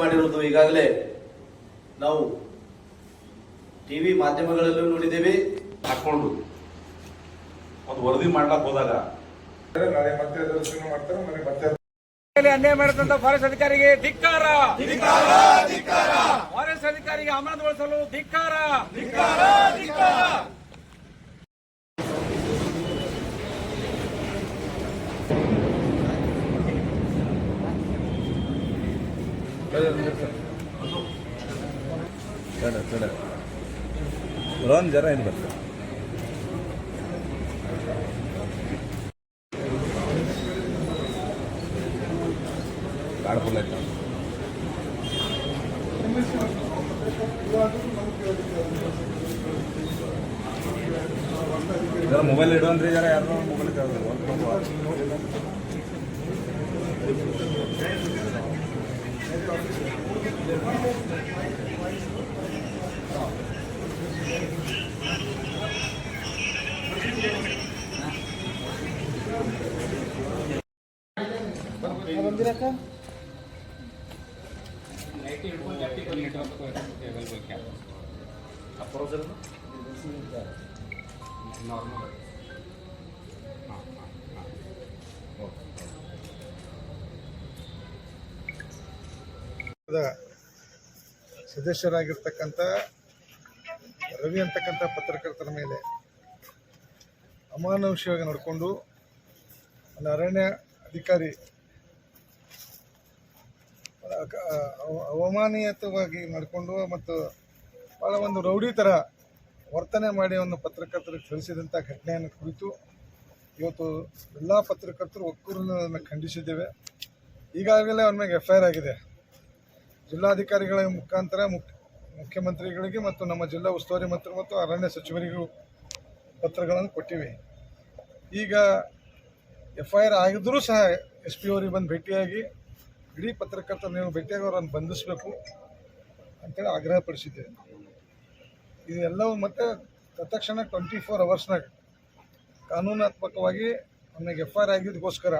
ಮಾಡಿರೋದು ಈಗಾಗಲೇ ನಾವು ಟಿವಿ ಮಾಧ್ಯಮಗಳಲ್ಲೂ ನೋಡಿದ್ದೇವೆ. ಹಾಕೊಂಡು ಒಂದು ವರದಿ ಮಾಡ್ಲಾಕ್ ಹೋದಾಗ ನಾಳೆ ಮತ್ತೆ ದರ್ಶನ ಮಾಡ್ತಾರೆ ಮನೆ ಮತ್ತೆ ಮೇಲೆ ಅನ್ಯಾಯ ಮಾಡಿದಂತ ಫಾರೆಸ್ಟ್ ಅಧಿಕಾರಿಗೆ ಧಿಕ್ಕಾರ. ಫಾರೆಸ್ಟ್ ಅಧಿಕಾರಿಗೆ ಅಮಾನತುಗೊಳಿಸಲು ಧಿಕ್ಕಾರ. ಒಂದು ಜರ ಏನು ಬರ್ತದೆ ಕಾಡ್ಪುಲ್ಲ ಸದಸ್ಯರಾಗಿರ್ತಕ್ಕಂಥ ರವಿ ಅಂತಕ್ಕಂಥ ಪತ್ರಕರ್ತರ ಮೇಲೆ ಅಮಾನುಷವಾಗಿ ನಡ್ಕೊಂಡು ಅರಣ್ಯ ಅಧಿಕಾರಿ ಅವಮಾನೀಯತವಾಗಿ ನಡ್ಕೊಂಡು ಮತ್ತು ಭಾಳ ಒಂದು ರೌಡಿ ಥರ ವರ್ತನೆ ಮಾಡಿ ಒಂದು ಪತ್ರಕರ್ತರಿಗೆ ತಿಳಿಸಿದಂಥ ಘಟನೆಯನ್ನು ಕುರಿತು ಇವತ್ತು ಎಲ್ಲ ಪತ್ರಕರ್ತರು ಒಕ್ಕೂರನ್ನು ಖಂಡಿಸಿದ್ದೇವೆ. ಈಗಾಗಲೇ ಅವನ ಮೇಲೆ ಎಫ್ ಐ ಆರ್ ಆಗಿದೆ. ಜಿಲ್ಲಾಧಿಕಾರಿಗಳ ಮುಖಾಂತರ ಮುಖ್ಯ ಮುಖ್ಯಮಂತ್ರಿಗಳಿಗೆ ಮತ್ತು ನಮ್ಮ ಜಿಲ್ಲಾ ಉಸ್ತುವಾರಿ ಮಂತ್ರಿ ಮತ್ತು ಅರಣ್ಯ ಸಚಿವರಿಗೂ ಪತ್ರಗಳನ್ನು ಕೊಟ್ಟಿವೆ. ಈಗ ಎಫ್ ಐ ಆರ್ ಆಗಿದ್ದರೂ ಸಹ ಎಸ್ ಪಿ ಅವರಿಗೆ ಬಂದು ಭೇಟಿಯಾಗಿ ಇಡೀ ಪತ್ರಕರ್ತರ ನೀವು ಭೇಟಿಯಾಗಿ ಅವರನ್ನು ಬಂಧಿಸಬೇಕು ಅಂತೇಳಿ ಆಗ್ರಹ ಪಡಿಸಿದ್ದೆ ಇದೆಲ್ಲವೂ ಮತ್ತೆ ತತ್ಕ್ಷಣ ಟ್ವೆಂಟಿ ಫೋರ್ ಅವರ್ಸ್ನಾಗ ಕಾನೂನಾತ್ಮಕವಾಗಿ ಅವನಿಗೆ ಎಫ್ ಐ ಆರ್ ಆಗಿದ್ದಕ್ಕೋಸ್ಕರ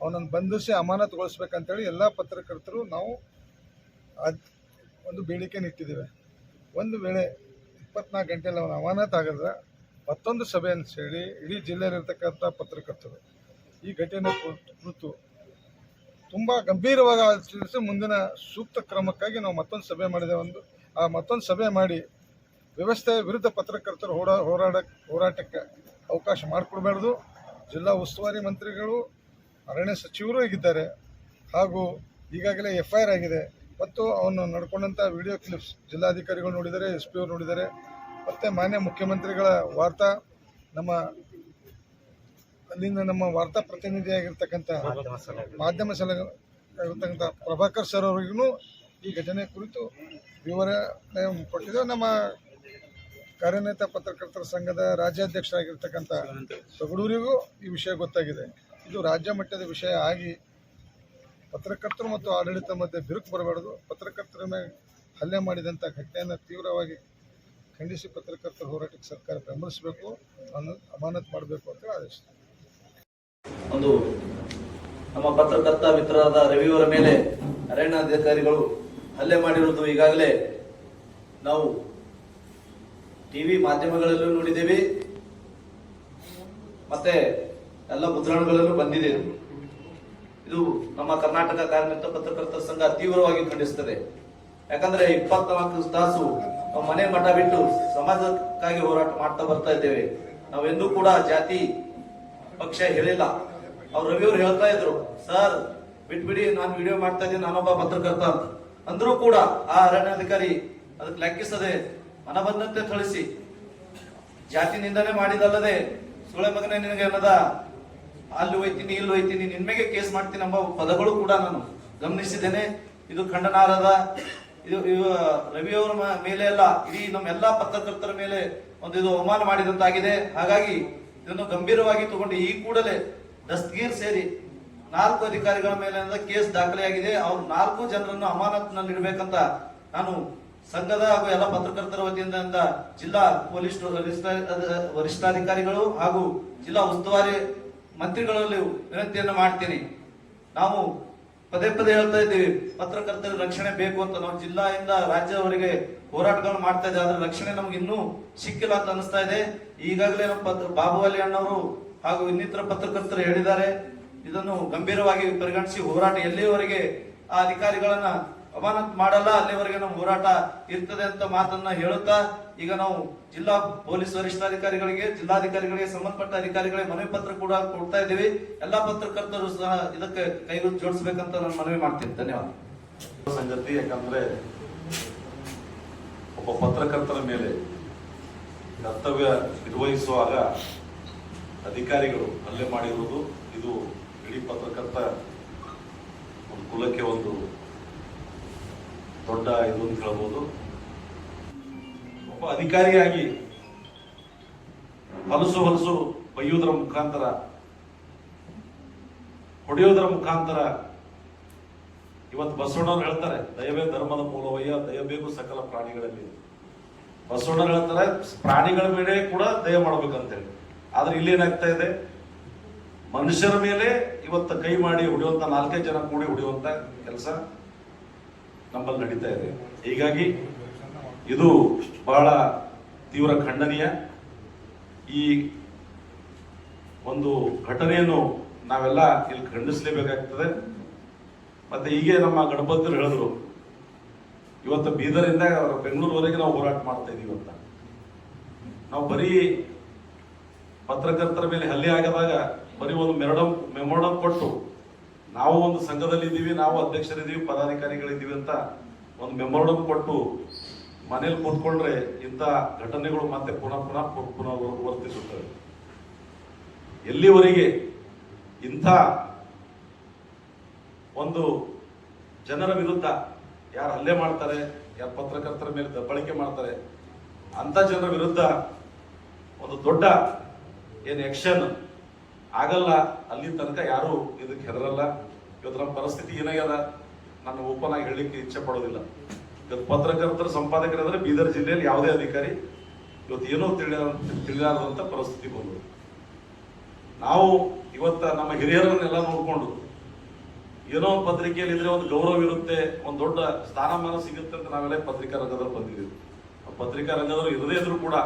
ಅವನನ್ನು ಬಂಧಿಸಿ ಅಮಾನತುಗೊಳಿಸ್ಬೇಕಂತೇಳಿ ಎಲ್ಲ ಪತ್ರಕರ್ತರು ನಾವು ಅದ್ ಒಂದು ಬೇಡಿಕೆ ಇಟ್ಟಿದ್ದೇವೆ. ಒಂದು ವೇಳೆ ಇಪ್ಪತ್ನಾಲ್ಕು ಗಂಟೆಯಲ್ಲಿ ಅವನು ಅಮಾನತ ಆಗಿದ್ರೆ ಮತ್ತೊಂದು ಸಭೆಯನ್ನು ಸೇರಿ ಇಡೀ ಜಿಲ್ಲೆಯಲ್ಲಿರ್ತಕ್ಕಂಥ ಪತ್ರಕರ್ತರು ಈ ಘಟನೆ ಕುರಿತು ತುಂಬ ಗಂಭೀರವಾಗಿ ಆಲೋಚಿಸಿ ಮುಂದಿನ ಸೂಕ್ತ ಕ್ರಮಕ್ಕಾಗಿ ನಾವು ಮತ್ತೊಂದು ಸಭೆ ಮಾಡಿದೆ ಒಂದು. ಆ ಮತ್ತೊಂದು ಸಭೆ ಮಾಡಿ ವ್ಯವಸ್ಥೆಯ ವಿರುದ್ಧ ಪತ್ರಕರ್ತರು ಹೋರಾ, ಹೋರಾಡ, ಹೋರಾಟಕ್ಕೆ ಅವಕಾಶ ಮಾಡಿಕೊಡ್ಬಾರ್ದು. ಜಿಲ್ಲಾ ಉಸ್ತುವಾರಿ ಮಂತ್ರಿಗಳು, ಅರಣ್ಯ ಸಚಿವರು ಆಗಿದ್ದಾರೆ. ಹಾಗೂ ಈಗಾಗಲೇ ಎಫ್ ಐ ಆಗಿದೆ. ಮತ್ತು ಅವನು ನಡ್ಕೊಂಡಂಥ ವಿಡಿಯೋ ಕ್ಲಿಪ್ಸ್ ಜಿಲ್ಲಾಧಿಕಾರಿಗಳು ನೋಡಿದ್ದಾರೆ ಎಸ್ ಪಿ ಅವರು ನೋಡಿದ್ದಾರೆ. ಮತ್ತು ಮಾನ್ಯ ಮುಖ್ಯಮಂತ್ರಿಗಳ ವಾರ್ತಾ, ನಮ್ಮ ಅಲ್ಲಿಂದ ನಮ್ಮ ವಾರ್ತಾ ಪ್ರತಿನಿಧಿಯಾಗಿರ್ತಕ್ಕಂಥ ಮಾಧ್ಯಮ ಸಲಹೆ ಆಗಿರ್ತಕ್ಕಂಥ ಪ್ರಭಾಕರ್ ಸರ್ ಅವರಿಗೂ ಈ ಘಟನೆ ಕುರಿತು ವಿವರಣೆ ಕೊಟ್ಟಿದ್ದೇವೆ ನಮ್ಮ ಕಾರ್ಯನಿರತ ಪತ್ರಕರ್ತರ ಸಂಘದ ರಾಜ್ಯಾಧ್ಯಕ್ಷರಾಗಿರ್ತಕ್ಕಂಥ ತಗಡೂರಿಗೂ ಈ ವಿಷಯ ಗೊತ್ತಾಗಿದೆ. ಇದು ರಾಜ್ಯ ಮಟ್ಟದ ವಿಷಯ ಆಗಿ ಪತ್ರಕರ್ತರು ಮತ್ತು ಆಡಳಿತ ಮಧ್ಯೆ ಬಿರುಕು ಬರಬಾರ್ದು. ಪತ್ರಕರ್ತರ ಮೇಲೆ ಹಲ್ಲೆ ಮಾಡಿದಂಥ ಘಟನೆಯನ್ನು ತೀವ್ರವಾಗಿ ಖಂಡಿಸಿ ಪತ್ರಕರ್ತರ ಹೋರಾಟಕ್ಕೆ ಸರ್ಕಾರ ಬೆಂಬಲಿಸಬೇಕು ಅನ್ನೋದು ಅಮಾನತ್ ಮಾಡಬೇಕು ಅಂತ ಆದೇಶಿಸಿದೆ. ಒಂದು ನಮ್ಮ ಪತ್ರಕರ್ತ ಮಿತ್ರರಾದ ರವಿಯವರ ಮೇಲೆ ಅರಣ್ಯಾಧಿಕಾರಿಗಳು ಹಲ್ಲೆ ಮಾಡಿರುವುದು ಈಗಾಗಲೇ ನಾವು ಟಿವಿ ಮಾಧ್ಯಮಗಳಲ್ಲೂ ನೋಡಿದ್ದೇವೆ. ಮತ್ತೆ ಎಲ್ಲ ಮುದ್ರಣಗಳಲ್ಲೂ ಬಂದಿದೆ. ಇದು. ನಮ್ಮ ಕರ್ನಾಟಕ ಕಾರ್ಮಿಕ ಪತ್ರಕರ್ತರ ಸಂಘ ತೀವ್ರವಾಗಿ ಖಂಡಿಸುತ್ತದೆ. ಯಾಕಂದ್ರೆ ಇಪ್ಪತ್ನಾಲ್ಕು ತಾಸು ನಾವು ಮನೆ ಮಠ ಬಿಟ್ಟು ಸಮಾಜಕ್ಕಾಗಿ ಹೋರಾಟ ಮಾಡ್ತಾ ಬರ್ತಾ ಇದ್ದೇವೆ. ನಾವೆಂದೂ ಕೂಡ ಜಾತಿ ಪಕ್ಷ ಹೇಳಿಲ್ಲ. ಅವ್ರು ರವಿಯವರು ಹೇಳ್ತಾ ಇದ್ರು, ಸರ್, ಬಿಟ್ಬಿಡಿ, ನಾನು ವಿಡಿಯೋ ಮಾಡ್ತಾ ಇದ್ದೀನಿ, ನಾನೊಬ್ಬ ಪತ್ರಕರ್ತ ಅಂದ್ರೂ ಕೂಡ ಆ ಅರಣ್ಯಾಧಿಕಾರಿ ಅದಕ್ಕೆ ಲೆಕ್ಕಿಸದೆ ಮನ ಬಂದಂತೆ ಥಳಿಸಿ ಜಾತಿ ನಿಂದನೆ ಮಾಡಿದಲ್ಲದೆ ಸುಳೆ ಮಗನೇ ನಿನಗೆ ಅನ್ನದ, ಅಲ್ಲಿ ಹೋಯ್ತೀನಿ, ಇಲ್ಲಿ ಹೋಯ್ತೀನಿ, ನಿನ್ಮೇಗೆ ಕೇಸ್ ಮಾಡ್ತೀನಿ ಎಂಬ ಪದಗಳು ಕೂಡ ನಾನು ಗಮನಿಸಿದ್ದೇನೆ. ಇದು ಖಂಡನಾರದ ಇದು ರವಿ ರವಿಯವರ ಮೇಲೆ ಅಲ್ಲ, ಇಡೀ ನಮ್ಮೆಲ್ಲಾ ಪತ್ರಕರ್ತರ ಮೇಲೆ ಒಂದು ಇದು ಅವಮಾನ ಮಾಡಿದಂತಾಗಿದೆ. ಹಾಗಾಗಿ ಇದನ್ನು ಗಂಭೀರವಾಗಿ ತಗೊಂಡು ಈ ಕೂಡಲೇ ದಸ್ತಗೀರ್ ಸೇರಿ ನಾಲ್ಕು ಅಧಿಕಾರಿಗಳ ಮೇಲೆ ಕೇಸ್ ದಾಖಲೆಯಾಗಿದೆ. ಅವ್ರು ನಾಲ್ಕು ಜನರನ್ನು ಅಮಾನತ್ನಲ್ಲಿ ಇಡಬೇಕಂತ ನಾನು ಸಂಘದ ಹಾಗೂ ಎಲ್ಲ ಪತ್ರಕರ್ತರ ವತಿಯಿಂದ ಜಿಲ್ಲಾ ಪೊಲೀಸ್ ವರಿಷ್ಠಾಧಿಕಾರಿಗಳು ಹಾಗೂ ಜಿಲ್ಲಾ ಉಸ್ತುವಾರಿ ಮಂತ್ರಿಗಳಲ್ಲಿ ವಿನಂತಿಯನ್ನು ಮಾಡ್ತೀನಿ. ನಾವು ಪದೇ ಪದೇ ಹೇಳ್ತಾ ಇದ್ದೀವಿ ಪತ್ರಕರ್ತರ ರಕ್ಷಣೆ ಬೇಕು ಅಂತ ನಾವು ಜಿಲ್ಲಾಯಿಂದ ರಾಜ್ಯದವರೆಗೆ ಹೋರಾಟಗಳನ್ನು ಮಾಡ್ತಾ ಇದ್ದೇವೆ ಅದರ ರಕ್ಷಣೆ ನಮ್ಗೆ ಇನ್ನೂ ಸಿಕ್ಕಿಲ್ಲ ಅಂತ ಅನಿಸ್ತಾ ಇದೆ. ಈಗಾಗಲೇ ನಮ್ಮ ಪತ್ರ ಅಣ್ಣವರು ಹಾಗೂ ಇನ್ನಿತರ ಪತ್ರಕರ್ತರು ಹೇಳಿದ್ದಾರೆ, ಇದನ್ನು ಗಂಭೀರವಾಗಿ ಪರಿಗಣಿಸಿ ಹೋರಾಟ ಎಲ್ಲಿಯವರೆಗೆ ಆ ಅಧಿಕಾರಿಗಳನ್ನ ಅಮಾನತ್ ಮಾಡಲ್ಲ, ಅಲ್ಲಿವರೆಗೆ ನಮ್ಮ ಹೋರಾಟ ಇರ್ತದೆ ಅಂತ ಮಾತನ್ನ ಹೇಳುತ್ತಾ, ಈಗ ನಾವು ಜಿಲ್ಲಾ ಪೊಲೀಸ್ ವರಿಷ್ಠಾಧಿಕಾರಿಗಳಿಗೆ, ಜಿಲ್ಲಾಧಿಕಾರಿಗಳಿಗೆ, ಸಂಬಂಧಪಟ್ಟ ಅಧಿಕಾರಿಗಳಿಗೆ ಮನವಿ ಪತ್ರ ಕೂಡ ಕೊಡ್ತಾ ಇದ್ದೀವಿ. ಎಲ್ಲಾ ಪತ್ರಕರ್ತರು ಸಹ ಇದಕ್ಕೆ ಕೈ ಜೋಡಿಸ್ಬೇಕಂತ ನಾನು ಮನವಿ ಮಾಡ್ತೀನಿ. ಧನ್ಯವಾದ. ಸಂಗತಿ ಯಾಕಂದ್ರೆ ಒಬ್ಬ ಪತ್ರಕರ್ತರ ಮೇಲೆ ಕರ್ತವ್ಯ ನಿರ್ವಹಿಸುವಾಗ ಅಧಿಕಾರಿಗಳು ಹಲ್ಲೆ ಮಾಡಿರುವುದು ಇದು ಇಡೀ ಪತ್ರಕರ್ತ ಒಂದು ಕುಲಕ್ಕೆ ಒಂದು ದೊಡ್ಡ ಇದು ಅಂತ ಹೇಳ್ಬೋದು. ಒಬ್ಬ ಅಧಿಕಾರಿಯಾಗಿ ಹಲಸು ಹಲಸು ಬೈಯುವುದರ ಮುಖಾಂತರ ಹೊಡೆಯೋದರ ಮುಖಾಂತರ ಇವತ್ತು ಬಸವಣ್ಣವ್ರು ಹೇಳ್ತಾರೆ, ದಯವೇ ಧರ್ಮದ ಮೂಲವಯ್ಯ ದಯಬೇಕು ಸಕಲ ಪ್ರಾಣಿಗಳಲ್ಲಿ. ಬಸವಣ್ಣರು ಹೇಳ್ತಾರೆ, ಪ್ರಾಣಿಗಳ ಮೇಲೆ ಕೂಡ ದಯ ಮಾಡ್ಬೇಕಂತೇಳಿ. ಆದ್ರೆ ಇಲ್ಲೇನಾಗ್ತಾ ಇದೆ? ಮನುಷ್ಯರ ಮೇಲೆ ಇವತ್ತು ಕೈ ಮಾಡಿ ಹೊಡೆಯುವಂತ ನಾಲ್ಕೈದು ಜನ ಕೂಡಿ ಹೊಡೆಯುವಂತ ಕೆಲಸ ನಮ್ಮಲ್ಲಿ ನಡೀತಾ ಇದೆ. ಹೀಗಾಗಿ ಇದು ಬಹಳ ತೀವ್ರ ಖಂಡನೀಯ. ಈ ಒಂದು ಘಟನೆಯನ್ನು ನಾವೆಲ್ಲ ಇಲ್ಲಿ ಖಂಡಿಸಲೇಬೇಕಾಗ್ತದೆ. ಮತ್ತೆ ಹೀಗೆ ನಮ್ಮ ಗಣಪತಿರು ಹೇಳಿದ್ರು, ಇವತ್ತು ಬೀದರಿಂದ ಬೆಂಗಳೂರುವರೆಗೆ ನಾವು ಹೋರಾಟ ಮಾಡ್ತಾ ಇದೀವಿ ಅಂತ. ನಾವು ಬರೀ ಪತ್ರಕರ್ತರ ಮೇಲೆ ಹಲ್ಲೆ ಆಗದಾಗ ಬರೀ ಒಂದು ಮೆರಡಂ ಮೆಮೋಡಮ್ ಕೊಟ್ಟು ನಾವು ಒಂದು ಸಂಘದಲ್ಲಿ ಇದ್ದೀವಿ, ನಾವು ಅಧ್ಯಕ್ಷರಿದ್ದೀವಿ, ಪದಾಧಿಕಾರಿಗಳಿದ್ದೀವಿ ಅಂತ ಒಂದು ಮೆಮೊರಡಮ್ ಕೊಟ್ಟು ಮನೇಲಿ ಕೂತ್ಕೊಂಡ್ರೆ ಇಂಥ ಘಟನೆಗಳು ಮತ್ತೆ ಪುನಃ ಪುನಃ ಪುನಃ ವರ್ತಿಸುತ್ತವೆ. ಎಲ್ಲಿವರೆಗೆ ಇಂಥ ಒಂದು ಜನರ ವಿರುದ್ಧ ಯಾರು ಹಲ್ಲೆ ಮಾಡ್ತಾರೆ, ಯಾರು ಪತ್ರಕರ್ತರ ಮೇಲೆ ದಬ್ಬಳಿಕೆ ಮಾಡ್ತಾರೆ, ಅಂಥ ಜನರ ವಿರುದ್ಧ ಒಂದು ದೊಡ್ಡ ಏನು ಆಕ್ಷನ್ ಆಗಲ್ಲ, ಅಲ್ಲಿ ತನಕ ಯಾರು ಇದಕ್ಕೆ ಹೆದರಲ್ಲ. ಇವತ್ತು ನಮ್ಮ ಪರಿಸ್ಥಿತಿ ಏನಾಗ್ಯದ ನಾನು ಓಪನ್ ಆಗಿ ಹೇಳಲಿಕ್ಕೆ ಇಚ್ಛೆ ಪಡೋದಿಲ್ಲ. ಇವತ್ತು ಪತ್ರಕರ್ತರ ಸಂಪಾದಕರಾದ್ರೆ ಬೀದರ್ ಜಿಲ್ಲೆಯಲ್ಲಿ ಯಾವುದೇ ಅಧಿಕಾರಿ ಇವತ್ತು ಏನೋ ತಿಳಿಯ ತಿಳಿಯಲಾರದಂಥ ಪರಿಸ್ಥಿತಿ ಬಂದರು ನಾವು ಇವತ್ತ ನಮ್ಮ ಹಿರಿಯರನ್ನೆಲ್ಲ ನೋಡಿಕೊಂಡು ಏನೋ ಪತ್ರಿಕೆಯಲ್ಲಿ ಇದ್ರೆ ಒಂದು ಗೌರವ ಇರುತ್ತೆ, ಒಂದು ದೊಡ್ಡ ಸ್ಥಾನಮಾನ ಸಿಗುತ್ತೆ ಅಂತ ನಾವೆಲ್ಲ ಪತ್ರಿಕಾ ರಂಗದವ್ರು ಬಂದಿದ್ದೀವಿ. ಪತ್ರಿಕಾ ರಂಗದವರು ಇರದೇ ಇದ್ರು ಕೂಡ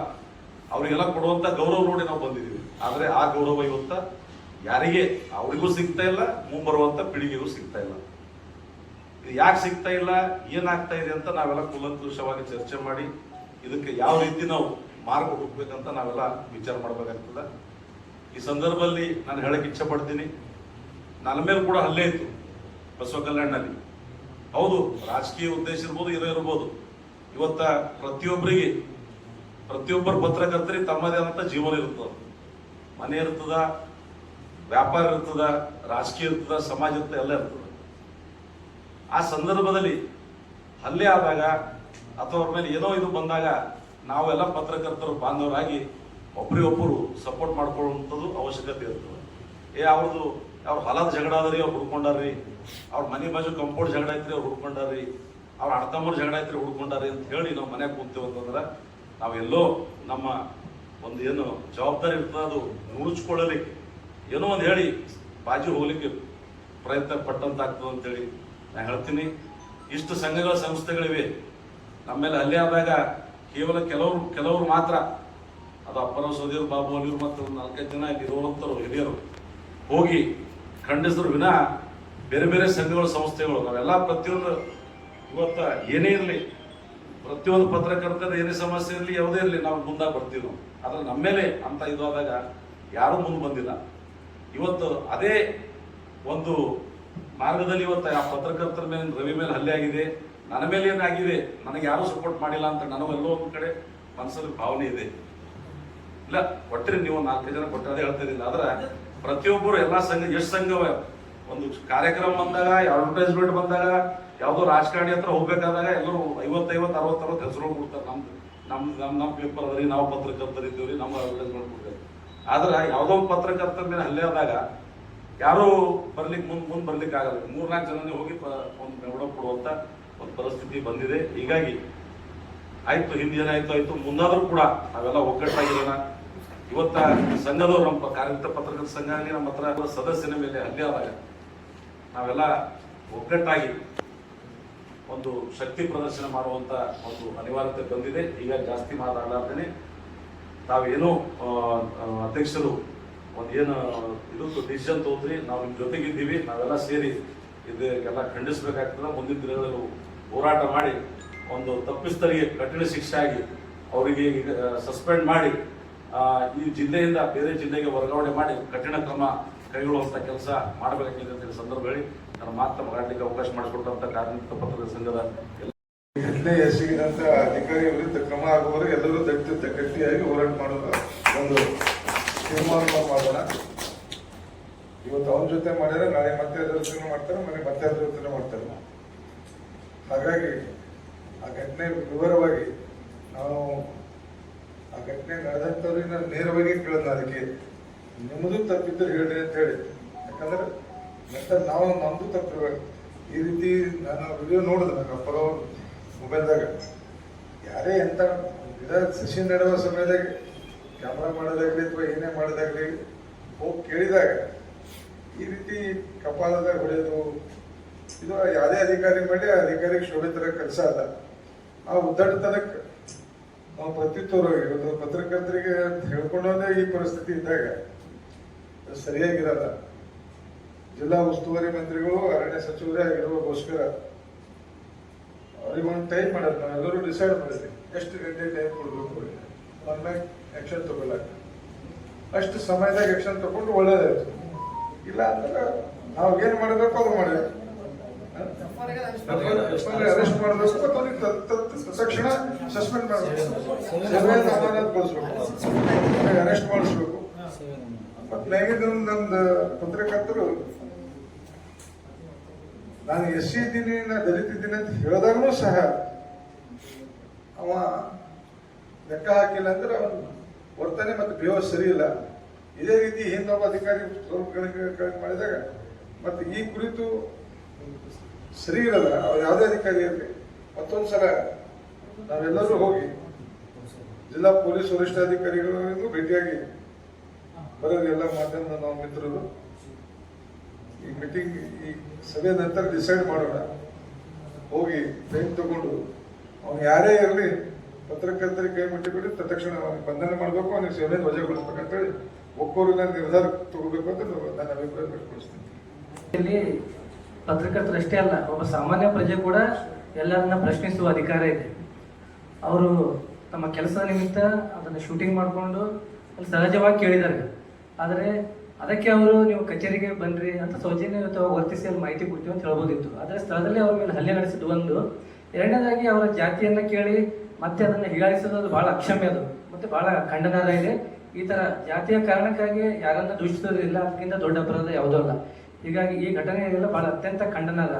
ಅವರಿಗೆಲ್ಲ ಕೊಡುವಂತ ಗೌರವ ನೋಡಿ ನಾವು ಬಂದಿದ್ದೀವಿ. ಆದರೆ ಆ ಗೌರವ ಇವತ್ತ ಯಾರಿಗೆ? ಅವರಿಗೂ ಸಿಗ್ತಾ ಇಲ್ಲ, ಮುಂಬರುವಂತ ಪೀಳಿಗೆಗೂ ಸಿಗ್ತಾ ಇಲ್ಲ. ಇದು ಯಾಕೆ ಸಿಗ್ತಾ ಇಲ್ಲ? ಏನಾಗ್ತಾ ಇದೆ ಅಂತ ನಾವೆಲ್ಲ ಕುಲಂಕುಷವಾಗಿ ಚರ್ಚೆ ಮಾಡಿ, ಇದಕ್ಕೆ ಯಾವ ರೀತಿ ನಾವು ಮಾರ್ಗ ಹುಡುಕ್ಬೇಕಂತ ನಾವೆಲ್ಲ ವಿಚಾರ ಮಾಡ್ಬೇಕಾಗ್ತದ. ಈ ಸಂದರ್ಭದಲ್ಲಿ ನಾನು ಹೇಳಕ್ ಇಚ್ಛೆ ಪಡ್ತೀನಿ ನನ್ನ ಮೇಲೆ ಕೂಡ ಹಲ್ಲೆ ಇತ್ತು ಬಸವ ಕಲ್ಯಾಣನಲ್ಲಿ. ಹೌದು, ರಾಜಕೀಯ ಉದ್ದೇಶ ಇರ್ಬೋದು, ಇರೋ ಇರ್ಬೋದು. ಇವತ್ತ ಪ್ರತಿಯೊಬ್ಬರಿಗೆ, ಪ್ರತಿಯೊಬ್ಬರು ಪತ್ರಕರ್ತರಿಗೆ ತಮ್ಮದೇ ಆದಂತ ಜೀವನ ಇರ್ತದ ಮನೆ ಇರ್ತದ ವ್ಯಾಪಾರ ಇರ್ತದ, ರಾಜಕೀಯ ಇರ್ತದ, ಸಮಾಜ ಇರ್ತದೆ, ಎಲ್ಲ ಇರ್ತದ. ಆ ಸಂದರ್ಭದಲ್ಲಿ ಹಲ್ಲೆ ಆದಾಗ ಅಥವಾ ಅವ್ರ ಮೇಲೆ ಏನೋ ಇದು ಬಂದಾಗ ನಾವೆಲ್ಲ ಪತ್ರಕರ್ತರು, ಬಾಂಧವರಾಗಿ ಒಬ್ಬರಿಗೊಬ್ಬರು ಸಪೋರ್ಟ್ ಮಾಡ್ಕೊಳ್ಳುವಂಥದ್ದು ಅವಶ್ಯಕತೆ ಇರ್ತದೆ. ಏ, ಅವ್ರದ್ದು ಅವ್ರ ಹೊಲದ ಜಗಳ ಅದ್ರಿ ಅವ್ರು ಹುಡ್ಕೊಂಡಾರ್ರಿ, ಅವ್ರ ಮನೆ ಬಾಜು ಕಂಪೌಂಡ್ ಜಗಳ ಐತ್ರಿ ಅವ್ರು ಹುಡ್ಕೊಂಡಾರ್ರಿ, ಅವ್ರ ಅಣ್ಣತಮ್ಮರ ಜಗಳ ಐತ್ರಿ ಹುಡ್ಕೊಂಡಾರ್ರಿ ಅಂತ ಹೇಳಿ ನಾವು ಮನೆಗೆ ಕೂತೀವಿ ಅಂತಂದ್ರೆ ನಾವೆಲ್ಲೋ ನಮ್ಮ ಒಂದು ಏನು ಜವಾಬ್ದಾರಿ ಇರ್ತದೆ, ಅದು ನುಣುಚ್ಕೊಳ್ಳಲಿಕ್ಕೆ ಏನೋ ಒಂದು ಹೇಳಿ, ಬಾಜಿ ಹೋಗ್ಲಿಕ್ಕೆ ಪ್ರಯತ್ನ ಪಟ್ಟಂತ ಆಗ್ತದೆ ಅಂತೇಳಿ ನಾನು ಹೇಳ್ತೀನಿ. ಇಷ್ಟು ಸಂಘಗಳ ಸಂಸ್ಥೆಗಳಿವೆ, ನಮ್ಮೇಲೆ ಹಲ್ಲೆ ಆದಾಗ ಕೇವಲ ಕೆಲವರು ಕೆಲವರು ಮಾತ್ರ. ಅದು ಅಪ್ಪರ ಸೋದಿಯರು ಬಾಬು ಅಲಿಯರು ಮತ್ತು ನಾಲ್ಕೈದು ಜನ ಇರುವಂಥವ್ರು ಹಿರಿಯರು. ಹೋಗಿ ಖಂಡಿಸಿದ್ರು ವಿನ ಬೇರೆ ಬೇರೆ ಸಂಘಗಳ ಸಂಸ್ಥೆಗಳು, ನಾವೆಲ್ಲ ಪ್ರತಿಯೊಂದು ಇವತ್ತು ಏನೇ ಇರಲಿ, ಪ್ರತಿಯೊಂದು ಪತ್ರಕರ್ತರ ಏನೇ ಸಮಸ್ಯೆ ಇರಲಿ, ಯಾವುದೇ ಇರಲಿ, ನಾವು ಮುಂದಾಗಿ ಬರ್ತೀವಿ ನಾವು. ಆದರೆ ನಮ್ಮ ಮೇಲೆ ಅಂತ ಆದಾಗ ಯಾರೂ ಮುಂದೆ ಬಂದಿಲ್ಲ. ಇವತ್ತು ಅದೇ ಒಂದು ಮಾರ್ಗದಲ್ಲಿ ಇವತ್ತು ಆ ಪತ್ರಕರ್ತರ ಮೇಲೆ, ರವಿ ಮೇಲೆ ಹಲ್ಲೆ ಆಗಿದೆ. ನನ್ನ ಮೇಲೆ ಏನಾಗಿದೆ ನನಗೆ ಯಾರು ಸಪೋರ್ಟ್ ಮಾಡಿಲ್ಲ ಅಂತ ನನಗೆಲ್ಲೋ ಒಂದು ಕಡೆ ಮನಸ್ಸಲ್ಲಿ ಭಾವನೆ ಇದೆ. ಇಲ್ಲ ಕೊಟ್ಟರೆ ನೀವು ನಾಲ್ಕೈದು ಜನ ಕೊಟ್ಟರೆ ಅದೇ ಹೇಳ್ತಿರಲಿಲ್ಲ ಆದ್ರೆ ಪ್ರತಿಯೊಬ್ಬರು ಎಲ್ಲ ಸಂಘ, ಎಷ್ಟು ಸಂಘವ ಒಂದು ಕಾರ್ಯಕ್ರಮ ಬಂದಾಗ ಅಡ್ವರ್ಟೈಸ್ಮೆಂಟ್ ಬಂದಾಗ, ಯಾವುದೋ ರಾಜಕಾರಣಿ ಹತ್ರ ಹೋಗ್ಬೇಕಾದಾಗ ಎಲ್ಲರೂ ಐವತ್ತೈವತ್ತು ಅರವತ್ತರವತ್ತು ಅರವತ್ತು ಹೆಸರು ಕೊಡ್ತಾರೆ ನಮ್ದು ನಮ್ಮ ನಮ್ಮ ನಮ್ಮ ಪೇಪರ್ ಅಲ್ಲಿ ನಾವು ಪತ್ರಕರ್ತರಿದ್ದೀವಿ, ನಮ್ಮ ಅಡ್ವರ್ಟೈಸ್ಮೆಂಟ್ ಕೊಡ್ತಾರೆ ಆದ್ರೆ ಯಾವುದೋ ಪತ್ರಕರ್ತರ ಮೇಲೆ ಹಲ್ಲೆ ಆದಾಗ ಯಾರು ಬರ್ಲಿಕ್ಕೆ ಮುಂದ್ ಮುಂದ್ ಬರ್ಲಿಕ್ಕೆ ಆಗಲ್ಲ. ಮೂರ್ನಾಲ್ಕು ಜನನೇ ಹೋಗಿ ಒಂದು ಮೆಮೊಡ ಕೊಡುವಂತ ಒಂದು ಪರಿಸ್ಥಿತಿ ಬಂದಿದೆ. ಹೀಗಾಗಿ ಆಯ್ತು ಹಿಂದಿನ ಆಯ್ತು ಆಯ್ತು ಮುಂದಾದ್ರೂ ಕೂಡ ನಾವೆಲ್ಲ ಒಗ್ಗಟ್ಟಾಗಿರೋಣ. ಇವತ್ತ ಸಂಘದವ್ರು ನಮ್ಮ ಕಾರ್ಯಕರ್ತ ಪತ್ರಕರ್ತ ಸಂಘ ಆಗಲಿ, ನಮ್ಮ ಹತ್ರ ಸದಸ್ಯನ ಮೇಲೆ ಹಲ್ಲೆ ಆದಾಗ ನಾವೆಲ್ಲ ಒಗ್ಗಟ್ಟಾಗಿ ಒಂದು ಶಕ್ತಿ ಪ್ರದರ್ಶನ ಮಾಡುವಂತ ಒಂದು ಅನಿವಾರ್ಯತೆ ಬಂದಿದೆ. ಈಗ ಜಾಸ್ತಿ ಮಾತಾಡಲಾರ್ದೇನೆ. ಆ, ಅಧ್ಯಕ್ಷರು ಒಂದು ಏನು ಇದು ಡಿಸಿಷನ್ ತಗೋದ್ರಿ ನಾವು ನಿಮ್ಮ ಜೊತೆಗಿದ್ದೀವಿ ನಾವೆಲ್ಲ ಸೇರಿ ಇದಕ್ಕೆಲ್ಲ ಖಂಡಿಸ್ಬೇಕಾಗ್ತದೆ. ಮುಂದಿನ ದಿನಗಳಲ್ಲಿ ಹೋರಾಟ ಮಾಡಿ ಒಂದು ತಪ್ಪಿಸ್ತರಿಗೆ ಕಠಿಣ ಶಿಕ್ಷೆ ಆಗಿ ಅವರಿಗೆ ಸಸ್ಪೆಂಡ್ ಮಾಡಿ ಈ ಜಿಲ್ಲೆಯಿಂದ ಬೇರೆ ಜಿಲ್ಲೆಗೆ ವರ್ಗಾವಣೆ ಮಾಡಿ ಕಠಿಣ ಕ್ರಮ ಕೈಗೊಳ್ಳುವಂಥ ಕೆಲಸ ಮಾಡಬೇಕಾಗಿದೆ ಅಂತ ಸಂದರ್ಭ ಹೇಳಿ ನಾನು ಮಾತನ್ನ ಮಾತಾಡಲಿಕ್ಕೆ ಅವಕಾಶ ಮಾಡಿಕೊಟ್ಟಂಥ ಕಾರ್ಮಿಕ ಪತ್ರದ ಸಂಘದ ಘಟನೆ ಎಸಗಿದಂತ ಅಧಿಕಾರಿ ವಿರುದ್ಧ ಕ್ರಮ ಆಗುವವರೆಗೆ ಎಲ್ಲರೂ ದಟ್ಟಿ ಗಟ್ಟಿಯಾಗಿ ಹೋರಾಟ ಮಾಡೋದು ಒಂದು ತೀರ್ಮಾನ ಮಾಡೋಣ. ಇವತ್ತು ಅವನ ಜೊತೆ ಮಾಡಿದ್ರೆ ನಾಳೆ ಮತ್ತೆ ಅದ್ರ ಮಾಡ್ತಾರೆ, ಮನೆ ಮತ್ತೆ ಅದ್ರ ಮಾಡ್ತಾರೆ. ಹಾಗಾಗಿ ಆ ಘಟನೆ ವಿವರವಾಗಿ ನಾವು ಆ ಘಟನೆ ನಡೆದಂಥವ್ರಿಗೆ ನಾನು ನೇರವಾಗಿ ಕೇಳೋದು ಅದಕ್ಕೆ. ನಿಮ್ಮದು ತಪ್ಪಿದ್ರೆ ಹೇಳಿ ಅಂತ ಹೇಳಿ. ಯಾಕಂದ್ರೆ ಮತ್ತೆ ನಾವು ನಮ್ದು ತಪ್ಪಿರ್ಬೇಕು. ಈ ರೀತಿ ನಾನು ವಿಡಿಯೋ ನೋಡಿದೆ ನಾನು ಮೊಬೈಲ್ದಾಗ. ಯಾರೇ ಎಂಥ ಇದ ಸೆಷನ್ ನಡೆಯುವ ಸಮಯದಾಗ ಕ್ಯಾಮ್ರಾ ಮಾಡೋದಾಗಲಿ ಅಥವಾ ಏನೇ ಮಾಡೋದಾಗಲಿ ಹೋಗಿ ಕೇಳಿದಾಗ ಈ ರೀತಿ ಕಪಾಲದಾಗ ಹೊಡೆಯೋದು ಇದು ಯಾವುದೇ ಅಧಿಕಾರಿ ಮಾಡಿ ಆ ಅಧಿಕಾರಿಗೆ ಶೋಭೆ ತರ ಕೆಲಸ ಅಲ್ಲ. ಆ ಉದ್ದಟತನಕ್ಕೆ ನಾವು ಪ್ರತ್ಯುತ್ತರ ಇವತ್ತು ಪತ್ರಕರ್ತರಿಗೆ ಅಂತ ಹೇಳ್ಕೊಂಡೋದೇ ಈ ಪರಿಸ್ಥಿತಿ ಇದ್ದಾಗ ಸರಿಯಾಗಿರಲ್ಲ. ಜಿಲ್ಲಾ ಉಸ್ತುವಾರಿ ಮಂತ್ರಿಗಳು, ಅರಣ್ಯ ಸಚಿವರೇ ಆಗಿರುವಗೋಸ್ಕರ ಒಂದು ಟೈಮ್ ಮಾಡೋದು ನಾವೆಲ್ಲರೂ ಡಿಸೈಡ್ ಮಾಡಿದ್ವಿ. ಎಷ್ಟು ಗಂಟೆ ಟೈಮ್ ಕೊಡಬೇಕು ಆನ್ಲೈನ್ ಆ್ಯಕ್ಷನ್ ತಗೊಳ್ಳಾಕ ಅಷ್ಟು ಸಮಯದಾಗ ಆಕ್ಷನ್ ತಗೊಂಡು ಒಳ್ಳೇದಾಯ್ತು. ಇಲ್ಲ ಅಂದ್ರೆ ನಾವು ಏನು ಮಾಡಬೇಕು ಅದು ಮಾಡಬೇಕು ಅರೆಸ್ಟ್ ಮಾಡಬೇಕು ಮತ್ತು ಅವ್ರಿಗೆ ತಕ್ಷಣ ಸಸ್ಪೆಂಡ್ ಮಾಡಬೇಕು. ಅಮಾನತುಗೊಳಿಸ್ಬೇಕು ಅರೆಸ್ಟ್ ಮಾಡಿಸ್ಬೇಕು. ಮತ್ತೆ ನನಗೆ ನಮ್ದು ಪತ್ರಕರ್ತರು ನಾನು ಎಸ್ ಸಿ ಇದ್ದೀನಿ ನಾ ದಲಿತ ಇದ್ದೀನಿ ಅಂತ ಹೇಳಿದಾಗಲೂ ಸಹ ಅವ ಲೆಕ್ಕ ಹಾಕಿಲ್ಲ ಅಂದ್ರೆ ಅವನು ವರ್ತನೆ ಮತ್ತು ಬೇವ ಸರಿ ಇಲ್ಲ. ಇದೇ ರೀತಿ ಹಿಂದೊಬ್ಬ ಅಧಿಕಾರಿ ಮಾಡಿದಾಗ ಮತ್ತೆ ಈ ಕುರಿತು ಸರಿ ಇರಲ್ಲ, ಅವ್ರು ಯಾವುದೇ ಅಧಿಕಾರಿ ಇರಲಿ. ಮತ್ತೊಂದ್ಸಲ ನಾವೆಲ್ಲರೂ ಹೋಗಿ ಜಿಲ್ಲಾ ಪೊಲೀಸ್ ವರಿಷ್ಠಾಧಿಕಾರಿಗಳಿಗೂ ಭೇಟಿಯಾಗಿ ಬರೋದು ಎಲ್ಲ ಮಾಧ್ಯಮದ ನಾವು ಮಿತ್ರರು. ಈ ಮೀಟಿಂಗ್ ಈ ಸಭೆ ನಂತರ ಡಿಸೈಡ್ ಮಾಡೋಣ. ಹೋಗಿ ಟೈಮ್ ತಗೊಂಡು, ಅವ್ನು ಯಾರೇ ಇರಲಿ, ಪತ್ರಕರ್ತರಿಗೆ ಕೈ ಮುಟ್ಟಿಬಿಟ್ಟು ತಕ್ಷಣ ಅವನಿಗೆ ಬಂಧನ ಮಾಡಬೇಕು, ಅವನಿಗೆ ಸೇವೆ ವಜಾಗೊಳಿಸ್ಬೇಕಂತೇಳಿ ಒಕ್ಕೋರಿನ ನಿರ್ಧಾರ ತಗೋಬೇಕು ಅಂತ ನನ್ನ ಅಭಿಪ್ರಾಯ ವ್ಯಕ್ತಪಡಿಸ್ತೀನಿ. ಇಲ್ಲಿ ಪತ್ರಕರ್ತರಷ್ಟೇ ಅಲ್ಲ, ಒಬ್ಬ ಸಾಮಾನ್ಯ ಪ್ರಜೆ ಕೂಡ ಎಲ್ಲರನ್ನ ಪ್ರಶ್ನಿಸುವ ಅಧಿಕಾರ ಇದೆ. ಅವರು ತಮ್ಮ ಕೆಲಸ ನಿಮಿತ್ತ ಅದನ್ನು ಶೂಟಿಂಗ್ ಮಾಡಿಕೊಂಡು ಅಲ್ಲಿ ಸಹಜವಾಗಿ ಕೇಳಿದ್ದಾರೆ. ಆದರೆ ಅದಕ್ಕೆ ಅವರು ನೀವು ಕಚೇರಿಗೆ ಬನ್ರಿ ಅಂತ ಸೌಜನ್ಯಯುತವಾಗಿ ವರ್ತಿಸಿ ಮಾಹಿತಿ ಕೊಡ್ತೀವಿ ಅಂತ ಹೇಳ್ಬೋದಿತ್ತು. ಆದರೆ ಸ್ಥಳದಲ್ಲಿ ಅವ್ರ ಮೇಲೆ ಹಲ್ಲೆ ನಡೆಸಿದ್ದು ಒಂದು. ಎರಡನೇದಾಗಿ ಅವರ ಜಾತಿಯನ್ನು ಕೇಳಿ ಮತ್ತೆ ಅದನ್ನು ಹೀಗಾಯಿಸೋದು ಬಹಳ ಅಕ್ಷಮ್ಯ ಅದು. ಮತ್ತೆ ಬಹಳ ಖಂಡನಾರ್ಹ ಇದೆ. ಈ ತರ ಜಾತಿಯ ಕಾರಣಕ್ಕಾಗಿ ಯಾರನ್ನ ದೂಷಿಸೋದಿಲ್ಲ, ಅದಕ್ಕಿಂತ ದೊಡ್ಡ ಅಪರಾಧ ಯಾವುದೂ ಅಲ್ಲ. ಹೀಗಾಗಿ ಈ ಘಟನೆ ಎಲ್ಲ ಬಹಳ ಅತ್ಯಂತ ಖಂಡನಾರ್ಹ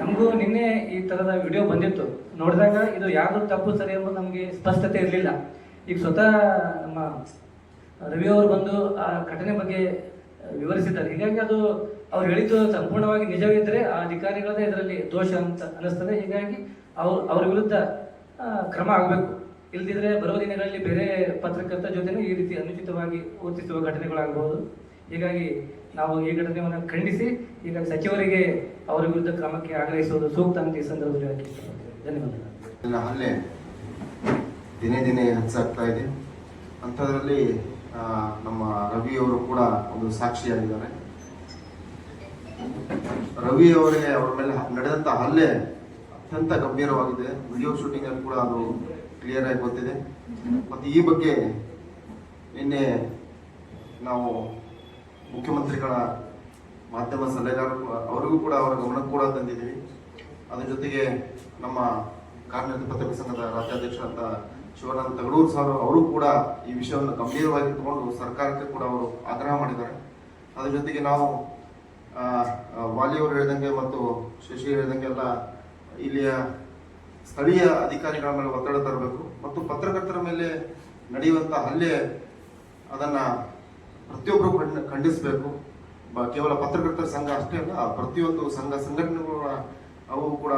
ನಮಗೂ ನಿನ್ನೆ ಈ ತರದ ವಿಡಿಯೋ ಬಂದಿತ್ತು. ನೋಡಿದಾಗ ಇದು ಯಾರು ತಪ್ಪು ಸರಿ ಎಂಬುದು ನಮಗೆ ಸ್ಪಷ್ಟತೆ ಇರಲಿಲ್ಲ. ಈಗ ಸ್ವತಃ ನಮ್ಮ ರವಿ ಅವರು ಬಂದು ಆ ಘಟನೆ ಬಗ್ಗೆ ವಿವರಿಸಿದ್ದಾರೆ. ಹೀಗಾಗಿ ಅದು ಅವ್ರು ಹೇಳಿದ್ದು ಸಂಪೂರ್ಣವಾಗಿ ನಿಜವಿದ್ದರೆ ಆ ಅಧಿಕಾರಿಗಳದೇ ಇದರಲ್ಲಿ ದೋಷ ಅಂತ ಅನ್ನಿಸ್ತದೆ. ಹೀಗಾಗಿ ಅವ್ರು, ಅವ್ರ ವಿರುದ್ಧ ಕ್ರಮ ಆಗಬೇಕು. ಇಲ್ದಿದ್ರೆ ಬರುವ ದಿನಗಳಲ್ಲಿ ಬೇರೆ ಪತ್ರಕರ್ತರ ಜೊತೆನೂ ಈ ರೀತಿ ಅನುಚಿತವಾಗಿ ವರ್ತಿಸುವ ಘಟನೆಗಳಾಗಬಹುದು. ಹೀಗಾಗಿ ನಾವು ಈ ಘಟನೆಯನ್ನು ಖಂಡಿಸಿ ಈಗ ಸಚಿವರಿಗೆ ಅವರ ವಿರುದ್ಧ ಕ್ರಮಕ್ಕೆ ಆಗ್ರಹಿಸುವುದು ಸೂಕ್ತ ಅಂತ ಈ ಸಂದರ್ಭದಲ್ಲಿ ಧನ್ಯವಾದಗಳು. ದಿನೇ ದಿನೇ ಹೆಚ್ಚಾಗ್ತಾ ಇದೆ. ಅಂಥದ್ರಲ್ಲಿ ನಮ್ಮ ರವಿ ಅವರು ಕೂಡ ಒಂದು ಸಾಕ್ಷಿಯಾಗಿದ್ದಾರೆ. ರವಿ ಅವರಿಗೆ ಅವರ ಮೇಲೆ ನಡೆದಂತ ಹಲ್ಲೆ ಅತ್ಯಂತ ಗಂಭೀರವಾಗಿದೆ. ವಿಡಿಯೋ ಶೂಟಿಂಗ್ ಅಲ್ಲಿ ಕೂಡ ಅದು ಕ್ಲಿಯರ್ ಆಗಿ ಗೊತ್ತಿದೆ. ಮತ್ತೆ ಈ ಬಗ್ಗೆ ನಿನ್ನೆ ನಾವು ಮುಖ್ಯಮಂತ್ರಿಗಳ ಮಾಧ್ಯಮ ಸಲಹೆಗಾರರು ಅವರಿಗೂ ಕೂಡ ಅವರ ಗಮನಕ್ಕೆ ಕೂಡ ತಂದಿದ್ದೀವಿ. ಅದ್ರ ಜೊತೆಗೆ ನಮ್ಮ ಕಾರ್ಮಿಕ ಪತ್ರಿಕಾ ಸಂಘದ ರಾಜ್ಯಾಧ್ಯಕ್ಷರಾದ ಶಿವಾನಂದ ತಗಡೂರು ಸರ್ ಅವರು ಕೂಡ ಈ ವಿಷಯವನ್ನು ಗಂಭೀರವಾಗಿ ತಗೊಂಡು ಸರ್ಕಾರಕ್ಕೆ ಕೂಡ ಅವರು ಆಗ್ರಹ ಮಾಡಿದ್ದಾರೆ. ಅದ್ರ ಜೊತೆಗೆ ನಾವು ವಾಲಿಯವರು ಹೇಳಿದಂಗೆ ಮತ್ತು ಶಶಿ ಹೇಳಿದಂಗೆ ಎಲ್ಲ ಇಲ್ಲಿಯ ಸ್ಥಳೀಯ ಅಧಿಕಾರಿಗಳ ಮೇಲೆ ಒತ್ತಡ ತರಬೇಕು ಮತ್ತು ಪತ್ರಕರ್ತರ ಮೇಲೆ ನಡೆಯುವಂಥ ಹಲ್ಲೆ ಅದನ್ನ ಪ್ರತಿಯೊಬ್ಬರು ಖಂಡ- ಖಂಡಿಸಬೇಕು. ಕೇವಲ ಪತ್ರಕರ್ತರ ಸಂಘ ಅಷ್ಟೇ ಅಲ್ಲ, ಪ್ರತಿಯೊಂದು ಸಂಘ, ಸಂಘಟನೆಗಳ ಅವು ಕೂಡ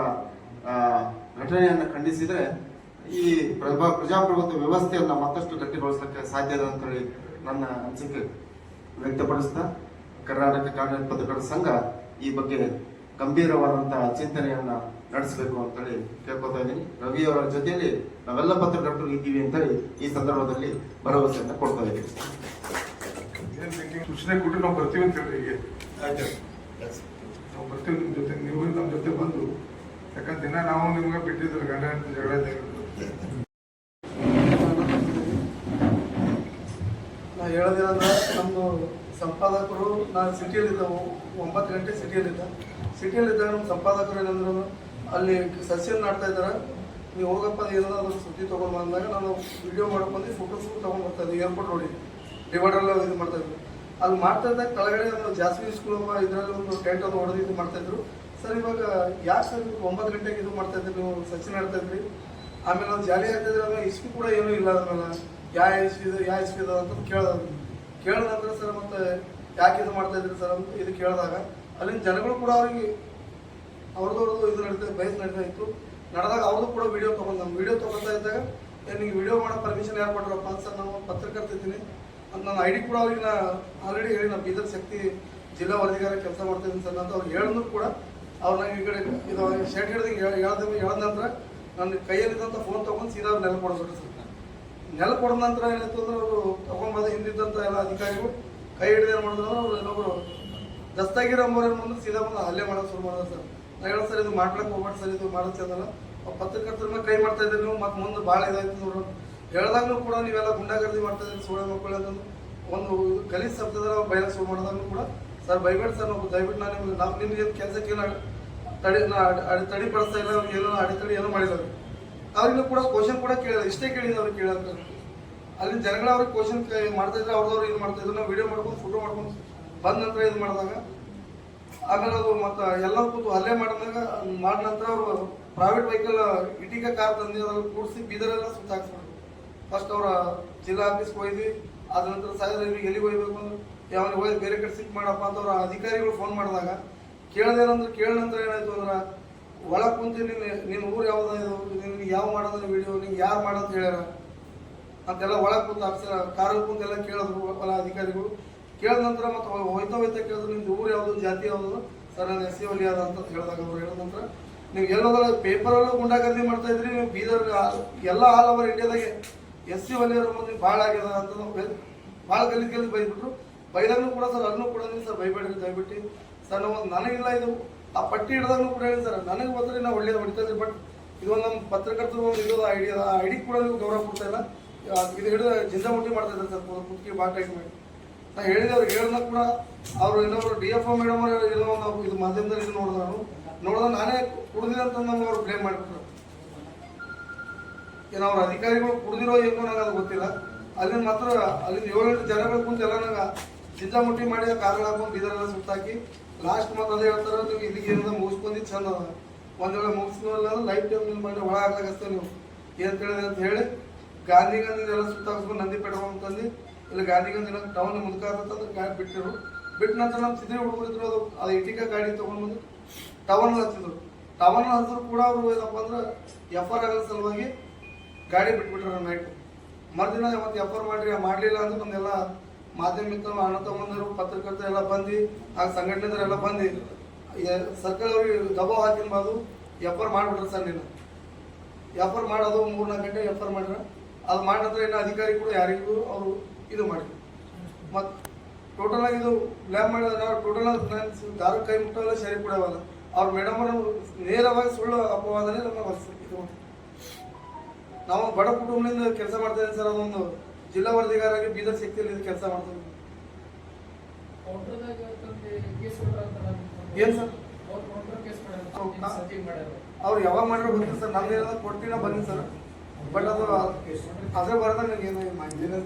ಘಟನೆಯನ್ನು ಖಂಡಿಸಿದ್ರೆ ಈ ಪ್ರಭಾ ಪ್ರಜಾಪ್ರಭುತ್ವ ವ್ಯವಸ್ಥೆಯನ್ನ ಮತ್ತಷ್ಟು ಗಟ್ಟಿಗೊಳಿಸಲಿಕ್ಕೆ ಸಾಧ್ಯ ಇದೆ ಅಂತ ಹೇಳಿ ನನ್ನ ಅನಿಸಿಕೆ ವ್ಯಕ್ತಪಡಿಸ್ತಾ ಕರ್ನಾಟಕ ಕಾಂಗ್ರೆಸ್ ಪತ್ರಕರ್ತ ಸಂಘ ಈ ಬಗ್ಗೆ ಗಂಭೀರವಾದಂತಹ ಚಿಂತನೆಯನ್ನ ನಡೆಸಬೇಕು ಅಂತ ಹೇಳಿ ಕೇಳ್ಕೊತಾ ಇದ್ದೀನಿ. ರವಿ ಅವರ ಜೊತೆಯಲ್ಲಿ ನಾವೆಲ್ಲ ಪತ್ರಕರ್ತರು ಇದ್ದೀವಿ ಅಂತ ಹೇಳಿ ಈ ಸಂದರ್ಭದಲ್ಲಿ ಭರವಸೆಯನ್ನ ಕೊಡ್ತಾ ಇದ್ದೀವಿ ಬೇಕೀಗ ಸೂಚನೆ ಕೊಟ್ಟು ನಾವು ಬರ್ತೀವಿ ಅಂತ ಹೇಳಿ ನಾವು ಬರ್ತೀವಿ ನಿಮ್ಮ ಜೊತೆ ನೀವು ನಮ್ಮ ಜೊತೆ ಬಂದು ಯಾಕಂದ್ರೆ ದಿನ ನಾವು ನಿಮ್ಗೆ ಬಿಟ್ಟಿದ್ರು ಗಂಡ ಜಗಳ. ನಾ ಹೇಳೋದೇನಂದ್ರೆ ನಮ್ಮ ಸಂಪಾದಕರು ನಾನು ಸಿಟಿಯಲ್ಲಿದ್ದ ಒಂಬತ್ತು ಗಂಟೆ ಸಿಟಿಯಲ್ಲಿದ್ದ. ಸಿಟಿಯಲ್ಲಿದ್ದಾಗ ನಮ್ಮ ಸಂಪಾದಕರು ಏನಂದ್ರು, ಅಲ್ಲಿ ಸಸ್ಯ ನಾಡ್ತಾ ಇದ್ದಾರೆ ನೀವು ಹೋಗಪ್ಪ ಏನಾದ್ರು ಅದ್ರ ಸುದ್ದಿ ತೊಗೊಂಡು ಬಂದಾಗ ನಾನು ವಿಡಿಯೋ ಮಾಡ್ಕೊಂಡು ಫೋಟೋಸ್ ತೊಗೊಂಡು ಬರ್ತಾ ಇದ್ದೆ ಏರ್ಪೋರ್ಟ್ ನೋಡಿ. ಡಿವೈಡರ್ಲ್ಲ ಇದು ಮಾಡ್ತಾ ಇದ್ರು ಅಲ್ಲಿ ಮಾಡ್ತಾ ಇದ್ದಾಗ ಕೆಳಗಡೆ ಒಂದು ಜಾಸ್ತಿ ಸ್ಕೂಲ್ ಇದರಲ್ಲಿ ಒಂದು ಟೆಂಟ್ ಅದು ಹೊಡೆದು ಇದು ಮಾಡ್ತಾ ಇದ್ರು. ಸರ್, ಇವಾಗ ಯಾಕೆ ಸರ್ ನೀವು ಒಂಬತ್ತು ಗಂಟೆಗೆ ಇದು ಮಾಡ್ತಾ ಇದ್ರಿ ನೀವು ಸಸಿ ಇದ್ರಿ? ಆಮೇಲೆ ಒಂದು ಜಾಲಿ ಹಾಕಿದ್ರೆ ಆಮೇಲೆ ಇಸ್ವಿ ಕೂಡ ಏನೂ ಇಲ್ಲ ಅದ್ಮೇಲೆ ಯಾ ಇಸ್ವಿ ಇದು, ಯಾ ಇಸ್ವಿ ಇದು ಅಂತ ಕೇಳ್ದ ಕೇಳಿದ ನಂತರ ಸರ್ ಮತ್ತೆ ಯಾಕೆ ಇದು ಮಾಡ್ತಾ ಇದ್ರಿ ಸರ್ ಅಂತ ಇದು ಕೇಳಿದಾಗ ಅಲ್ಲಿನ ಜನಗಳು ಕೂಡ ಅವ್ರಿಗೆ ಅವ್ರದ್ದು ಅವ್ರದ್ದು ಇದು ನಡೀತಾ, ಬಯಸ್ ನಡೀತಾ ಇತ್ತು. ನಡೆದಾಗ ಅವ್ರದ್ದು ಕೂಡ ವಿಡಿಯೋ ತೊಗೊಂಡು ವಿಡಿಯೋ ತೊಗೊಳ್ತಾ ಇದ್ದಾಗ ನಿಮಗೆ ವಿಡಿಯೋ ಮಾಡೋ ಪರ್ಮಿಷನ್ ಯಾರು ಕೊಟ್ಟರಪ್ಪ ಅಂತ ಸರ್ ನಾನು ಪತ್ರಕರ್ತಿದ್ದೀನಿ ಅಂತ ನನ್ನ ಐ ಡಿ ಕೂಡ ಅವ್ರಿಗೆ ನಾ ಆಲ್ರೆಡಿ ಹೇಳಿ ನಮ್ಮ ಬೀದರ್ ಶಕ್ತಿ ಜಿಲ್ಲಾ ವರದಿಗಾರ ಕೆಲಸ ಮಾಡ್ತಾ ಇದ್ದೀನಿ ಸರ್ ಅಂತ ಅವ್ರು ಹೇಳಿದ್ರು ಕೂಡ. ಅವ್ರು ನಂಗೆ ಈ ಕಡೆ ಇದು ಶರ್ಟ್ ಹಿಡ್ದಂಗೆ ಹೇಳ್ದಂಗೆ ಹೇಳ್ದ ನಂತರ ನನ್ನ ಕೈಯಲ್ಲಿದ್ದಂಥ ಫೋನ್ ತೊಗೊಂಡು ಸೀದಾ ನೆಲ ಕೊಡಿಸ್ಬಿಟ್ಟು ಸರ್. ನೆಲ ಕೊಡಿದ ನಂತರ ಏನಾಯ್ತು ಅಂದ್ರೆ ಅವರು ತಗೊಂಡ್ಬಂದ ಹಿಂದಿದ್ದಂಥ ಎಲ್ಲ ಅಧಿಕಾರಿಗಳು ಕೈ ಹಿಡಿದು ಏನು ಮಾಡಿದ್ರು ಅವ್ರು ಇನ್ನೊಬ್ರು ದಸ್ತಾಗಿರೋ ಅಂಬೋರ್ ಏನು ಮಾಡಿದ್ರು ಸೀದಾ ಬಂದು ಹಲ್ಲೆ ಮಾಡೋದು ಶುರು ಮಾಡೋದು ಸರ್. ನಾ ಹೇಳೋದು ಸರ್, ಇದು ಮಾಡ್ಲಕ್ಕೆ ಹೋಗ್ಬೇಡಿ ಸರ್, ಇದು ಮಾಡೋದು ಚಂದಲ್ಲ ಪತ್ರಕರ್ತರ ಮೇಲೆ ಕೈ ಮಾಡ್ತಾ ಇದ್ದೀರಿ ನೀವು, ಮತ್ತೆ ಮುಂದೆ ಭಾಳ ಇದಾಯ್ತು ನೋಡ್ರಿ ಹೇಳ್ದಾಗ್ಲೂ ಕೂಡ ನೀವೆಲ್ಲ ಗುಂಡಾಗರ್ದಿ ಮಾಡ್ತಾ ಇದ್ದೀರಿ ಸುಳ್ಳು ಮಕ್ಕಳು ಅಂತಂದು ಒಂದು ಗಲೀಜು ಶಬ್ದದ ಬಯಲ ಶುರು ಮಾಡಿದಾಗ್ಲೂ ಕೂಡ. ಸರ್ ಬೈಬೇಡಿ ಸರ್, ನಾವು ದಯವಿಟ್ಟು ನಾನು ನಿಮ್ಗೆ ನಾವು ನಿಮ್ಗೆ ಕೆಲಸಕ್ಕೆ ಏನು ತಡಿ ನಾ ಅಡಿ- ಅಡಿ ತಡಿ ಪಡಿಸ್ತಾ ಇಲ್ಲ ಅವ್ರಿಗೆ ಏನೋ ಅಡೆತಡಿ ಏನೋ ಮಾಡಿದ್ದಾರೆ. ಅವ್ರಿಗೂ ಕೂಡ ಕ್ವಶನ್ ಕೂಡ ಕೇಳಿಲ್ಲ, ಇಷ್ಟೇ ಕೇಳಿದ್ರು ಅವ್ರಿಗೆ ಕೇಳಂತ ಅಲ್ಲಿ ಜನಗಳ ಅವ್ರಿಗೆ ಕ್ವಶನ್ ಮಾಡ್ತಾ ಇದ್ರೆ ಅವ್ರದವ್ರು ಇದು ಮಾಡ್ತಾ ಇದ್ರು. ನಾವು ವಿಡಿಯೋ ಮಾಡ್ಕೊಂಡು ಫೋಟೋ ಮಾಡ್ಕೊಂಡು ಬಂದ ನಂತರ ಇದು ಮಾಡಿದಾಗ, ಆಮೇಲೆ ಅದು ಮತ್ತೆ ಎಲ್ಲ ಕೂತು ಹಲ್ಲೆ ಮಾಡಿದಾಗ, ಮಾಡಿದ ನಂತರ ಅವರು ಪ್ರೈವೇಟ್ ವೆಹಿಕಲ್ ಇಟಿಕ ಕಾರ್ ತಂದು ಅದ್ರಲ್ಲಿ ಕೂಡಿಸಿ ಬೀದರೆಲ್ಲ ಸುತ್ತಾಕ್ಸ್ಬಿಟ್ರು ಫಸ್ಟ್ ಅವರ ಜಿಲ್ಲಾ ಆಫೀಸ್ಗೆ ಹೋಯ್ದ್ವಿ ಅದ ನಂತರ ಸಾಗರ ಎಲ್ಲಿಗೆ ಹೋಗ್ಬೇಕು? ಅಂದ್ರೆ ಹೋಗಿ ಬೇರೆ ಕಡೆ ಸಿಕ್ ಮಾಡಪ್ಪ ಅಂತ ಅವರ ಅಧಿಕಾರಿಗಳು ಫೋನ್ ಮಾಡಿದಾಗ ಕೇಳ್ದೇನಂದ್ರೆ ಕೇಳ ನಂತರ ಏನಾಯ್ತು ಅಂದ್ರೆ, ಒಳಗೆ ಕುಂತು ನಿನ್ನ ನಿನ್ನ ಊರು ಯಾವ್ದು ನಿನ್ಗೆ ಯಾವ ಮಾಡೋದು ವಿಡಿಯೋ ನಿಂಗೆ ಯಾರು ಮಾಡೋದು ಹೇಳ್ಯಾರ? ಅಂತೆಲ್ಲ ಒಳಗೆ ಕುಂತು ಅಫ್ಸರ ಕಾರು ಕುಂತೆಲ್ಲ ಕೇಳಿದ್ರು ಹೊಲ ಅಧಿಕಾರಿಗಳು. ಕೇಳಿದ ನಂತರ ಮತ್ತೆ ಹೋಯ್ತಾ ಹೋಯ್ತಾ ಕೇಳಿದ್ರು ನಿಮ್ದು ಊರು ಯಾವುದು, ಜಾತಿ ಯಾವುದು? ಸರ್, ನಾನು ಎಸ್ ಸಿ ಒಲಿ ಅದ ಅಂತ ಹೇಳಿದಾಗ ಅವ್ರು ಹೇಳಿದ ನಂತರ, ನೀವು ಎಲ್ಲೋದ್ರ ಪೇಪರಲ್ಲೂ ಗುಂಡಾಗರ್ದಿ ಮಾಡ್ತಾ ಇದ್ರಿ, ನೀವು ಬೀದರ್ ಎಲ್ಲ ಆಲ್ ಓವರ್ ಇಂಡಿಯಾದಾಗೆ ಎಸ್ ಸಿ ಒಲಿಯರ ಮುಂದೆ ಭಾಳ ಆಗ್ಯದ ಅಂತ ನಾವು ಭಾಳ ಗಲೀಜ್ ಗಲೀಜ್ ಬೈದ್ಬಿಟ್ರು. ಬೈದಾಗ್ಲೂ ಕೂಡ ಸರ್ ಅಲ್ಲೂ ಕೂಡ ನೀವು ಸರ್, ಬೈಬೇಡ್ರಿ, ದಯವಿಟ್ಟು. ಸರ್ ನನಗಿಲ್ಲ ಇದು ಆ ಪಟ್ಟಿ ಹಿಡ್ದಾಗ್ಲೂ ಕೂಡ ಹೇಳಿ ಸರ್ ನನಗೆ ಬಂದರೆ ನಾವು ಒಳ್ಳೇದು ಇದ್ದೀವಿ ಬಟ್ ಇದೊಂದು ನಮ್ಮ ಪತ್ರಕರ್ತರು ಒಂದು ಇದು ಐಡಿಯಾ ಆ ಐಡಿ ಕೂಡ ನೀವು ಗೌರವ ಕೊಡ್ತಾ ಇಲ್ಲ. ಆ, ಇದು ಹಿಡಿದು ಜಿಂದಾಮುಟ್ಟಿ ಮಾಡ್ತಾ ಇದ್ದಾರೆ ಸರ್ ಕುತ್ತಿಗೆ ಬಾಟ್ ಟೈಟ್ ಮಾಡಿ ನಾ ಹೇಳಿದೆ ಅವ್ರಿಗೆ ಹೇಳಿದ ಕೂಡ ಅವರು ಇನ್ನೊಬ್ರು ಡಿ ಎಫ್ ಒ ಮೇಡಮ್ ಅವರು ಏನೋ ಒಂದು ಇದು ಮಾಧ್ಯಮದಲ್ಲಿ ಇದು ನೋಡಿದ ನಾನು ನೋಡಿದ ನಾನೇ ಕುಡಿದಿದೆ ಅಂತ ನಮ್ಗೆ ಅವ್ರು ಬ್ಲೇಮ್ ಮಾಡಿಬಿಟ್ರು. ಏನೋ ಅವ್ರ ಅಧಿಕಾರಿಗಳು ಕುಡಿದಿರೋ ಏನೋ ನನಗೆ ಅದು ಗೊತ್ತಿಲ್ಲ. ಅಲ್ಲಿ ಮಾತ್ರ ಅಲ್ಲಿಂದ ಏಳೆಂಟು ಜನಗಳು ಕುಂತು ಎಲ್ಲ ನಂಗೆ ಮಾಡಿದ ಮಾಡಿ ಕಾರ್ಗಳು ಹಾಕೊಂಡು ಬೀದರೆಲ್ಲ ಸುತ್ತಾಕಿ ಲಾಸ್ಟ್ ಮತ್ತೆ ಅದೇ ಹೇಳ್ತಾರೆ, ನೀವು ಇದಕ್ಕೆ ಏನಾದ ಮುಗಿಸ್ಕೊಂಡಿದ್ದು ಚಂದ ಅದ. ಒಂದ್ ವೇಳೆ ಮುಗಿಸ್ಕೊಳ್ಳಲ್ಲ ಲೈಫ್ ಟೈಮ್ ನೀವು ಮಾಡಿ ಒಳ ಹಾಕ್ಲಾಗಸ್ತೇವೆ ನೀವು. ಏನು ತಿಳಿದೆ ಅಂತ ಹೇಳಿ, ಗಾಂಧಿ ಎಲ್ಲ ಸುತ್ತಾಕ್ಸ್ಕೊಂಡು ನಂದಿ ಪೆಟ್ರೋಲ್ ಅಂತಂದು ಗಾಂಧಿ ಗಾಂಧಿ ಎಲ್ಲ ಟೌನ್ ಮುದ್ಕ ಅಂತಂದ್ರೆ ಗಾಡಿ ಬಿಟ್ಟಿರು ಬಿಟ್ಟ ನಂತರ ನಮ್ಮ ಸಿದ್ರಿ ಹುಡುಗರಿದ್ರು ಅದು ಅದು ಇಟಿಕ ಗಾಡಿ ತೊಗೊಂಡ್ಬಂದು ಟವನ್ ಹಚ್ಚಿದ್ರು. ಟವನ್ ಹಚ್ಚಿದ್ರು ಕೂಡ ಅವರು ಏನಪ್ಪ ಅಂದ್ರೆ ಎಫ್ ಆರ್ ಆಗೋ ಸಲುವಾಗಿ ಗಾಡಿ ಬಿಟ್ಬಿಟ್ರು ನೈಟ್ ಮರುದಿನ ಮತ್ತೆ ಎಫ್ ಆರ್ ಮಾಡ್ರಿ, ಮಾಡಲಿಲ್ಲ ಅಂದ್ರೆ ನಮ್ದೆಲ್ಲ ಮಾಧ್ಯಮ ಮಿತ್ರರು ಅಣ್ಣ ಪತ್ರಕರ್ತರು ಎಲ್ಲ ಬಂದು, ಆ ಸಂಘಟನೆದರೆಲ್ಲ ಬಂದು ಸರ್ಕಲ್ ಅವ್ರಿಗೆ ದಬಾವ್ ಹಾಕಿನ್ಬಾರ್ದು ಎಫ್ ಆರ್ ಮಾಡ್ಬಿಟ್ರೆ ಸರ್ ನೀನು ಎಫ್ ಮಾಡೋದು ಮೂರು ನಾಲ್ಕು ಗಂಟೆ ಎಫ್ ಆರ್ ಮಾಡ್ರ ಅದು ಮಾಡಿದ್ರೆ ಇನ್ನು ಅಧಿಕಾರಿ ಕೂಡ ಯಾರಿಗೂ ಅವರು ಇದು ಮಾಡಿ ಮತ್ತು ಟೋಟಲ್ ಆಗಿ ಇದು ಬ್ಲ್ಯಾಮ್ ಮಾಡಿದ್ರೆ ನಾವು ಟೋಟಲ್ ಆಗಿ ದಾರು ಕೈ ಮುಟ್ಟಲ್ಲ, ಸರಿ ಕೊಡವಲ್ಲ ಅವ್ರ ಮೇಡಮ್ ನೇರವಾಗಿ ಸುಳ್ಳು ಅಪವಾದನೆ ನಮ್ಮ ಇದು. ನಾವು ಬಡ ಕುಟುಂಬದಿಂದ ಕೆಲಸ ಮಾಡ್ತಾ ಇದ್ದೀನಿ ಸರ್ ಅದೊಂದು ಜಿಲ್ಲಾ ವರದಿಗಾರಾಗಿ ಬೀದರ್ ಶಕ್ತಿಯಲ್ಲಿ ಕೆಲಸ ಮಾಡ್ತಾರೆ ಏನ್ ಸರ್? ಅವ್ರು ಯಾವಾಗ ಮಾಡಿರೋ ಗೊತ್ತಿಲ್ಲ ಸರ್. ನಾನು ಏನಾದ್ರು ಕೊಡ್ತೀನ ಬನ್ನಿ ಸರ್. ಬಟ್ ಅದು ಅದ್ರ ಬರೋದ ನನಗೆ ಏನು ಮಾಡ್ಯಾರ